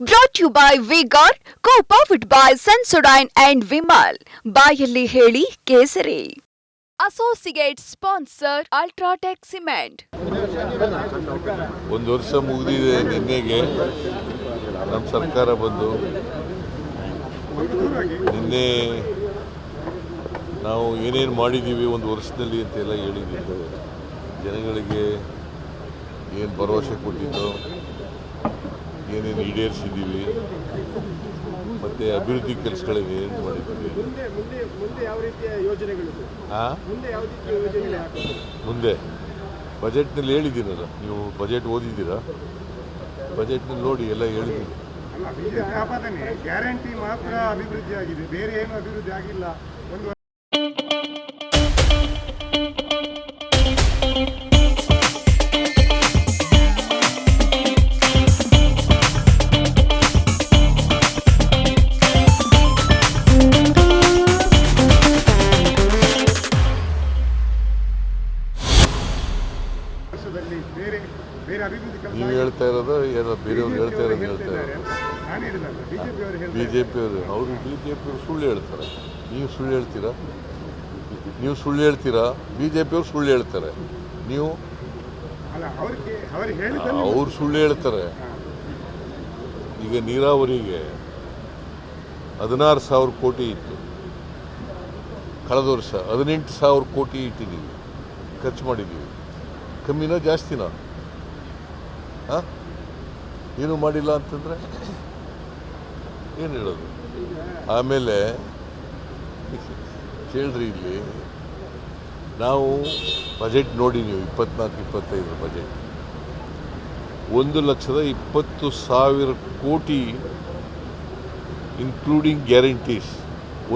Brought you by Vigor co powered by Sensodyne and Vimal ಬಾಯಲ್ಲಿ ಹೇಳಿ ಕೇಸರಿ. Associate sponsor UltraTech cement ಒಂದು ವರ್ಷ ಮುಗಿದಿದೆ ನಿನ್ನೆಗೆ. ನಮ್ಮ ಸರ್ಕಾರ ಬಂದು ನಿನ್ನೆ ನಾವು ಏನೇನು ಮಾಡಿದ್ದೀವಿ ಒಂದು ವರ್ಷದಲ್ಲಿ ಅಂತೆಲ್ಲ ಹೇಳಿದ್ದು ಜನಗಳಿಗೆ ಏನು ಭರವಸೆ ಕೊಟ್ಟಿದ್ದು ಏನೇನು ಈಡೇರಿಸಿದ್ದೀವಿ, ಮತ್ತು ಅಭಿವೃದ್ಧಿ ಕೆಲಸಗಳಿಗೆ ಏನು ಮಾಡಿದ್ದೀವಿ? ಮುಂದೆ. ಬಜೆಟ್ನಲ್ಲಿ ಹೇಳಿದ್ದೀನಲ್ಲ, ನೀವು ಬಜೆಟ್ ಓದಿದ್ದೀರಾ? ಬಜೆಟ್ನಲ್ಲಿ ನೋಡಿ, ಎಲ್ಲ ಹೇಳಿದ್ದೀನಿ ಗ್ಯಾರಂಟಿ ಮಾತ್ರ ಅಭಿವೃದ್ಧಿ ಆಗಿದೆ ಬೇರೆ ಏನು ಅಭಿವೃದ್ಧಿ ಆಗಿಲ್ಲ. ಒಂದು ವರ್ಷದಲ್ಲಿ ಬೇರೆ ಬೇರೆ ಅಭಿವೃದ್ಧಿ ಕೆಲಸ ನೀವು ಹೇಳ್ತಾ ಇರೋದು ಏನೋ ಬೇರೆಯವ್ರು ಹೇಳ್ತಾ ಇರೋದು ಹೇಳ್ತಾ ಇರೋದು. ನಾನು ಹೇಳಿದಲ್ಲ ಬಿಜೆಪಿ ಅವರು ಬಿ ಜೆ ಪಿಯವರು ಅವರು ಬಿ ಜೆ ಪಿಯವರು ಸುಳ್ಳು ಹೇಳ್ತಾರೆ. ನೀವು ಸುಳ್ಳು ಹೇಳ್ತೀರಾ? ನೀವು ಸುಳ್ಳು ಹೇಳ್ತೀರಾ? ಬಿ ಜೆ ಪಿಯವರು ಸುಳ್ಳು ಹೇಳ್ತಾರೆ. ನೀವು ಅಲ್ಲ ಅವ್ರಿಗೆ ಅವ್ರು ಹೇಳಿದ ಅವ್ರು ಸುಳ್ಳು ಹೇಳ್ತಾರೆ. ಈಗ ನೀರಾವರಿಗೆ ಹದಿನಾರು ಸಾವಿರ ಕೋಟಿ ಇತ್ತು. ಕಳೆದ ವರ್ಷ ಹದಿನೆಂಟು ಸಾವಿರ ಕೋಟಿ ಇಟ್ಟಿದ್ದೀವಿ. ಖರ್ಚು ಮಾಡಿದ್ದೀವಿ. ಕಮ್ಮಿನಾ ಜಾಸ್ತಿನೋ ಹಾಂ? ಏನು ಮಾಡಿಲ್ಲ ಅಂತಂದರೆ ಏನು ಹೇಳೋದು? ಆಮೇಲೆ ಕೇಳ್ರಿ ಇಲ್ಲಿ. ನಾವು ಬಜೆಟ್ ನೋಡಿ ನೀವು, ಇಪ್ಪತ್ನಾಲ್ಕು ಇಪ್ಪತ್ತೈದರ ಬಜೆಟ್ ಒಂದು ಲಕ್ಷದ ಇಪ್ಪತ್ತು ಸಾವಿರ ಕೋಟಿ ಇನ್ಕ್ಲೂಡಿಂಗ್ ಗ್ಯಾರಂಟೀಸ್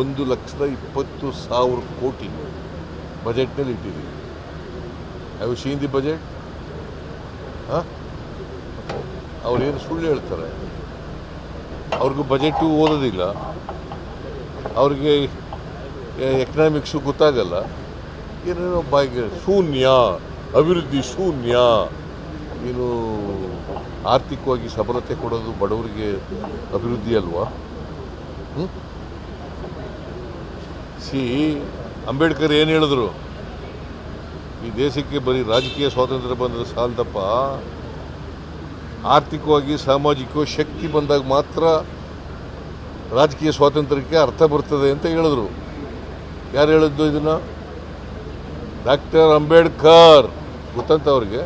ಒಂದು ಲಕ್ಷದ ಇಪ್ಪತ್ತು ಸಾವಿರ ಕೋಟಿ ಬಜೆಟ್ನಲ್ಲಿ ಇಟ್ಟಿದ್ದೀವಿ. ಹ್ಯಾವ್ ಶೀನ್ ದಿ ಬಜೆಟ್ ಹಾಂ ಅವ್ರೇನು ಸುಳ್ಳು ಹೇಳ್ತಾರೆ. ಅವ್ರಿಗೂ ಬಜೆಟು ಓದೋದಿಲ್ಲ. ಅವ್ರಿಗೆ ಎಕನಾಮಿಕ್ಸು ಗೊತ್ತಾಗಲ್ಲ. ಏನೇನೋ ಬಾಯಿಗೆ ಶೂನ್ಯ, ಅಭಿವೃದ್ಧಿ ಶೂನ್ಯ. ಏನು ಆರ್ಥಿಕವಾಗಿ ಸಬಲತೆ ಕೊಡೋದು ಬಡವರಿಗೆ ಅಭಿವೃದ್ಧಿ ಅಲ್ವಾ? ಸಿ, ಅಂಬೇಡ್ಕರ್ ಏನು ಹೇಳಿದ್ರು? ಈ ದೇಶಕ್ಕೆ ಬರೀ ರಾಜಕೀಯ ಸ್ವಾತಂತ್ರ್ಯ ಬಂದರೆ ಸಾಲದಪ್ಪ. ಆರ್ಥಿಕವಾಗಿ, ಸಾಮಾಜಿಕವಾಗಿ ಶಕ್ತಿ ಬಂದಾಗ ಮಾತ್ರ ರಾಜಕೀಯ ಸ್ವಾತಂತ್ರ್ಯಕ್ಕೆ ಅರ್ಥ ಬರ್ತದೆ ಅಂತ ಹೇಳಿದ್ರು. ಯಾರು ಹೇಳಿದ್ದು ಇದನ್ನು? ಡಾಕ್ಟರ್ ಅಂಬೇಡ್ಕರ್. ಗೊತ್ತಂತ ಅವ್ರಿಗೆ?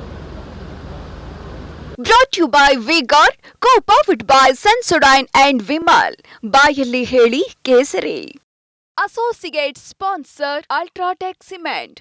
Brought you by Vigor co powered by Sensodyne and Vimal ಬಾಯಲ್ಲಿ ಹೇಳಿ ಕೇಸರಿ. Associate sponsor UltraTech cement